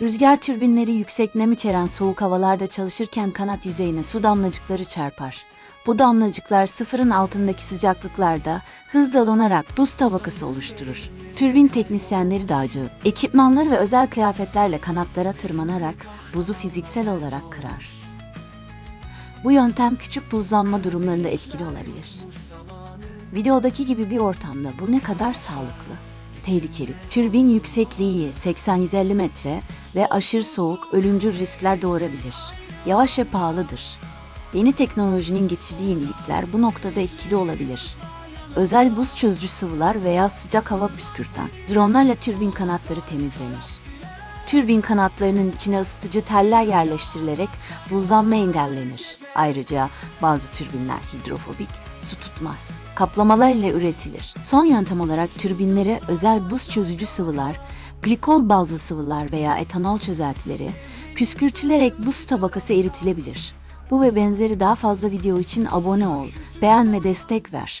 Rüzgar türbinleri yüksek nem içeren soğuk havalarda çalışırken kanat yüzeyine su damlacıkları çarpar. Bu damlacıklar sıfırın altındaki sıcaklıklarda hızla donarak buz tabakası oluşturur. Türbin teknisyenleri dağcı, ekipmanları ve özel kıyafetlerle kanatlara tırmanarak buzu fiziksel olarak kırar. Bu yöntem küçük buzlanma durumlarında etkili olabilir. Videodaki gibi bir ortamda bu ne kadar sağlıklı? Tehlikeli. Türbin yüksekliği 80-150 metre ve aşırı soğuk ölümcül riskler doğurabilir. Yavaş ve pahalıdır. Yeni teknolojinin getirdiği yenilikler bu noktada etkili olabilir. Özel buz çözücü sıvılar veya sıcak hava püskürten dronlarla türbin kanatları temizlenir. Türbin kanatlarının içine ısıtıcı teller yerleştirilerek buzlanma engellenir. Ayrıca bazı türbinler hidrofobik, su tutmaz. Kaplamalar ile üretilir. Son yöntem olarak türbinlere özel buz çözücü sıvılar, glikol bazlı sıvılar veya etanol çözeltileri püskürtülerek buz tabakası eritilebilir. Bu ve benzeri daha fazla video için abone ol, beğen ve destek ver.